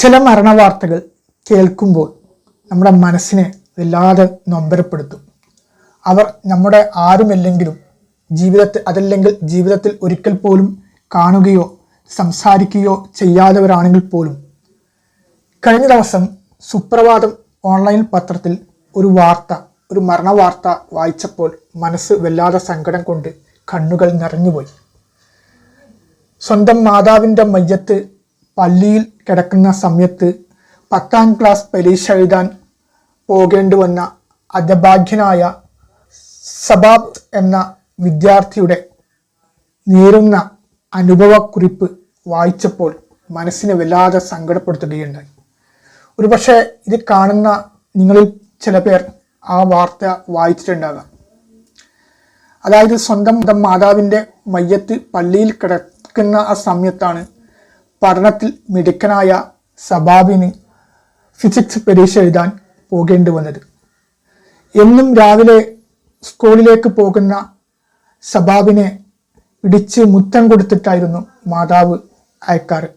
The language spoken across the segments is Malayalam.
ചില മരണവാർത്തകൾ കേൾക്കുമ്പോൾ നമ്മുടെ മനസ്സിനെ വല്ലാതെ നൊമ്പരപ്പെടുത്തും. അവർ നമ്മുടെ ആരുമല്ലെങ്കിലും ജീവിതത്തിൽ അതല്ലെങ്കിൽ ജീവിതത്തിൽ ഒരിക്കൽ പോലും കാണുകയോ സംസാരിക്കുകയോ ചെയ്യാത്തവരാണെങ്കിൽ പോലും. കഴിഞ്ഞ ദിവസം സുപ്രഭാതം ഓൺലൈൻ പത്രത്തിൽ ഒരു വാർത്ത ഒരു മരണവാർത്ത വായിച്ചപ്പോൾ മനസ്സ് വല്ലാതെ സങ്കടം കൊണ്ട് കണ്ണുകൾ നിറഞ്ഞുപോയി. സ്വന്തം മാതാവിന്റെ മയ്യത്ത് പള്ളിയിൽ കിടക്കുന്ന സമയത്ത് പത്താം ക്ലാസ് പരീക്ഷ എഴുതാൻ പോകേണ്ടി വന്ന അജഭാഗ്യനായ സബാബ് എന്ന വിദ്യാർത്ഥിയുടെ നേരുന്ന അനുഭവക്കുറിപ്പ് വായിച്ചപ്പോൾ മനസ്സിനെ വല്ലാതെ സങ്കടപ്പെടുത്തുകയുണ്ടായി. ഒരുപക്ഷെ ഇത് കാണുന്ന നിങ്ങളിൽ ചില പേർ ആ വാർത്ത വായിച്ചിട്ടുണ്ടാകാം. അതായത് സ്വന്തം മാതാവിന്റെ മയ്യത്ത് പള്ളിയിൽ കിടക്കുന്ന ആ സമയത്താണ് പഠനത്തിൽ മിടുക്കനായ സബാബിന് ഫിസിക്സ് പരീക്ഷ എഴുതാൻ പോകേണ്ടി വന്നത്. എന്നും രാവിലെ സ്കൂളിലേക്ക് പോകുന്ന സബാബിനെ ഇടിച്ച് മുത്തം കൊടുത്തിട്ടായിരുന്നു മാതാവ് അയക്കാറ്.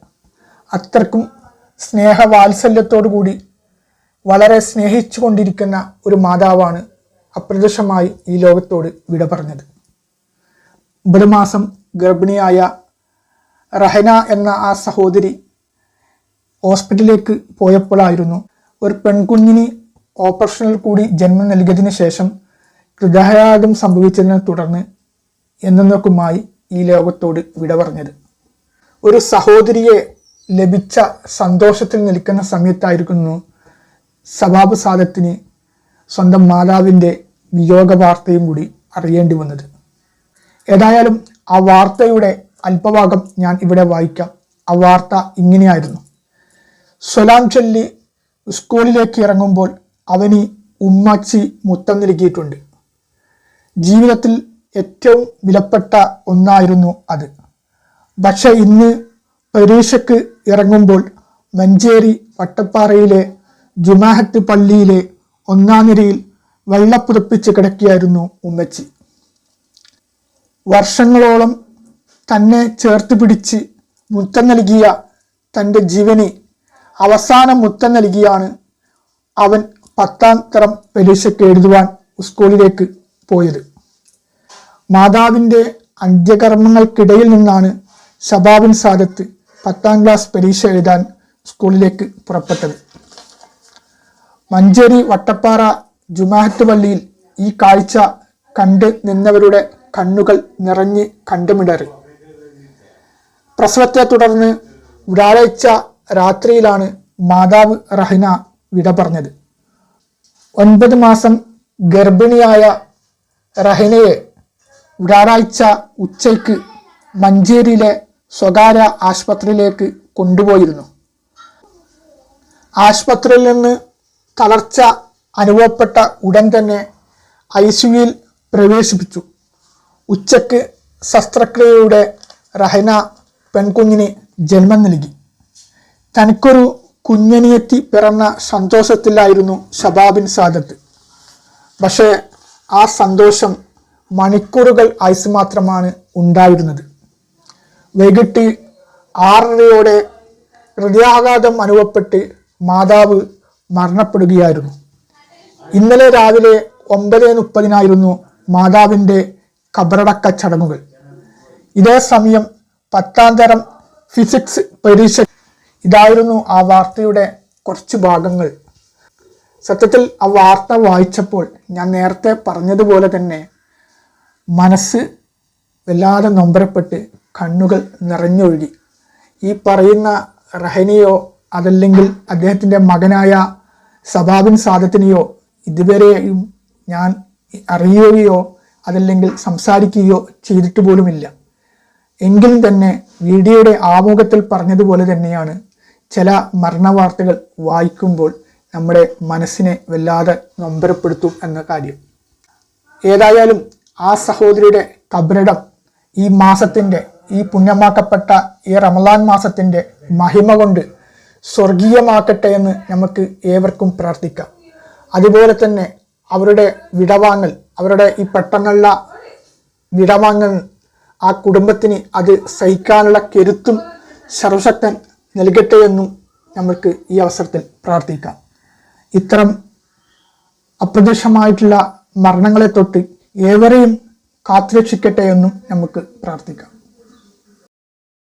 അത്രക്കും സ്നേഹവാത്സല്യത്തോടു കൂടി വളരെ സ്നേഹിച്ചു കൊണ്ടിരിക്കുന്ന ഒരു മാതാവാണ് അപ്രത്യക്ഷമായി ഈ ലോകത്തോട് വിട പറഞ്ഞത്. ഒമ്പത് മാസം ഗർഭിണിയായ റഹന എന്ന ആ സഹോദരി ഹോസ്പിറ്റലിലേക്ക് പോയപ്പോഴായിരുന്നു ഒരു പെൺകുഞ്ഞിന് ഓപ്പറേഷനിൽ കൂടി ജന്മം നൽകിയതിന് ശേഷം ഹൃദയാഘാതം സംഭവിച്ചതിനെ തുടർന്ന് എന്നേക്കുമായി ഈ ലോകത്തോട് വിട പറഞ്ഞത്. ഒരു സഹോദരിയെ ലഭിച്ച സന്തോഷത്തിൽ നിൽക്കുന്ന സമയത്തായിരിക്കുന്നു സബാബ് സാദത്തിന് സ്വന്തം മാതാവിന്റെ വിയോഗ വാർത്തയും കൂടി അറിയേണ്ടി വന്നത്. ഏതായാലും ആ വാർത്തയുടെ അല്പഭാഗം ഞാൻ ഇവിടെ വായിക്കാം. ആ വാർത്ത ഇങ്ങനെയായിരുന്നു. സൊലാം ചൊല്ലി സ്കൂളിലേക്ക് ഇറങ്ങുമ്പോൾ അവന് ഉമ്മച്ചി മുത്തം നൽകിയിട്ടുണ്ട്. ജീവിതത്തിൽ ഏറ്റവും വിലപ്പെട്ട ഒന്നായിരുന്നു അത്. പക്ഷെ ഇന്ന് പരീക്ഷയ്ക്ക് ഇറങ്ങുമ്പോൾ മഞ്ചേരി വട്ടപ്പാറയിലെ ജുമാഹത്ത് പള്ളിയിലെ ഒന്നാം നിരയിൽ വെള്ളപ്പുതപ്പിച്ച് കിടക്കുകയായിരുന്നു ഉമ്മച്ചി. വർഷങ്ങളോളം തന്നെ ചേർത്ത് പിടിച്ച് മുത്തം നൽകിയ തന്റെ ജീവന് അവസാനം മുത്തം നൽകിയാണ് അവൻ പത്താം തരം പരീക്ഷയ്ക്ക് എഴുതുവാൻ സ്കൂളിലേക്ക് പോയത്. മാതാവിന്റെ അന്ത്യകർമ്മങ്ങൾക്കിടയിൽ നിന്നാണ് ഷബാബിൻ സാദത്ത് പത്താം ക്ലാസ് പരീക്ഷ എഴുതാൻ സ്കൂളിലേക്ക് പുറപ്പെട്ടത്. മഞ്ചേരി വട്ടപ്പാറ ജുമാഹത്ത് പള്ളിയിൽ ഈ കാഴ്ച കണ്ട് നിന്നവരുടെ കണ്ണുകൾ നിറഞ്ഞ് കണ്ടുമിടറി. പ്രസവത്തെ തുടർന്ന് വ്യാഴാഴ്ച രാത്രിയിലാണ് മാതാവ് റഹിന വിട പറഞ്ഞത്. ഒൻപത് മാസം ഗർഭിണിയായ റഹിനയെ വ്യാഴാഴ്ച ഉച്ചയ്ക്ക് മഞ്ചേരിയിലെ സ്വകാര്യ ആശുപത്രിയിലേക്ക് കൊണ്ടുപോയിരുന്നു. ആശുപത്രിയിൽ നിന്ന് തളർച്ച അനുഭവപ്പെട്ട ഉടൻ തന്നെ ഐ സിയുയിൽ പ്രവേശിപ്പിച്ചു. ഉച്ചയ്ക്ക് ശസ്ത്രക്രിയയുടെ റഹന പെൺകുഞ്ഞിന് ജന്മം നൽകി. തനിക്കൊരു കുഞ്ഞനിയെത്തി പിറന്ന സന്തോഷത്തിലായിരുന്നു ഷബാബിൻ സാദത്ത്. പക്ഷേ ആ സന്തോഷം മണിക്കൂറുകൾ ആയുസ് മാത്രമാണ് ഉണ്ടായിരുന്നത്. വൈകിട്ട് ആറരയോടെ ഹൃദയാഘാതം അനുഭവപ്പെട്ട് മാതാവ് മരണപ്പെടുകയായിരുന്നു. ഇന്നലെ രാവിലെ ഒമ്പത് മുപ്പതിനായിരുന്നു മാതാവിന്റെ കബറടക്ക ചടങ്ങുകൾ. ഇതേ സമയം പത്താം തരം ഫിസിക്സ് പരീക്ഷ. ഇതായിരുന്നു ആ വാർത്തയുടെ കുറച്ച് ഭാഗങ്ങൾ. സത്യത്തിൽ ആ വാർത്ത വായിച്ചപ്പോൾ ഞാൻ നേരത്തെ പറഞ്ഞതുപോലെ തന്നെ മനസ്സ് വല്ലാതെ നൊമ്പരപ്പെട്ട് കണ്ണുകൾ നിറഞ്ഞൊഴുകി. ഈ പറയുന്ന റഹനിയോ അതല്ലെങ്കിൽ അദ്ദേഹത്തിന്റെ മകനായ സബാബിൻ സാദത്തിനെയോ ഇതുവരെയും ഞാൻ അറിയുകയോ അതല്ലെങ്കിൽ സംസാരിക്കുകയോ ചെയ്തിട്ട് പോലുമില്ല. എങ്കിലും തന്നെ വീഡിയോയുടെ ആമുഖത്തിൽ പറഞ്ഞതുപോലെ തന്നെയാണ് ചില മരണവാർത്തകൾ വായിക്കുമ്പോൾ നമ്മുടെ മനസ്സിനെ വല്ലാതെ നൊമ്പരപ്പെടുത്തും എന്ന കാര്യം. ഏതായാലും ആ സഹോദരിയുടെ കബറിടം ഈ മാസത്തിന്റെ ഈ പുണ്യമാക്കപ്പെട്ട ഈ റമലാൻ മാസത്തിന്റെ മഹിമ കൊണ്ട് സ്വർഗീയമാക്കട്ടെ എന്ന് നമുക്ക് ഏവർക്കും പ്രാർത്ഥിക്കാം. അതുപോലെ തന്നെ അവരുടെ വിടവാങ്ങൽ അവരുടെ ഈ പെട്ടെന്നുള്ള വിടവാങ്ങൽ ആ കുടുംബത്തിന് അത് സഹിക്കാനുള്ള കരുത്തും സർവശക്തൻ നൽകട്ടെ എന്നും നമുക്ക് ഈ അവസരത്തിൽ പ്രാർത്ഥിക്കാം. ഇത്തരം അപ്രത്യക്ഷമായിട്ടുള്ള മരണങ്ങളെ തൊട്ട് ഏവരെയും കാത്തുരക്ഷിക്കട്ടെ എന്നും നമുക്ക് പ്രാർത്ഥിക്കാം.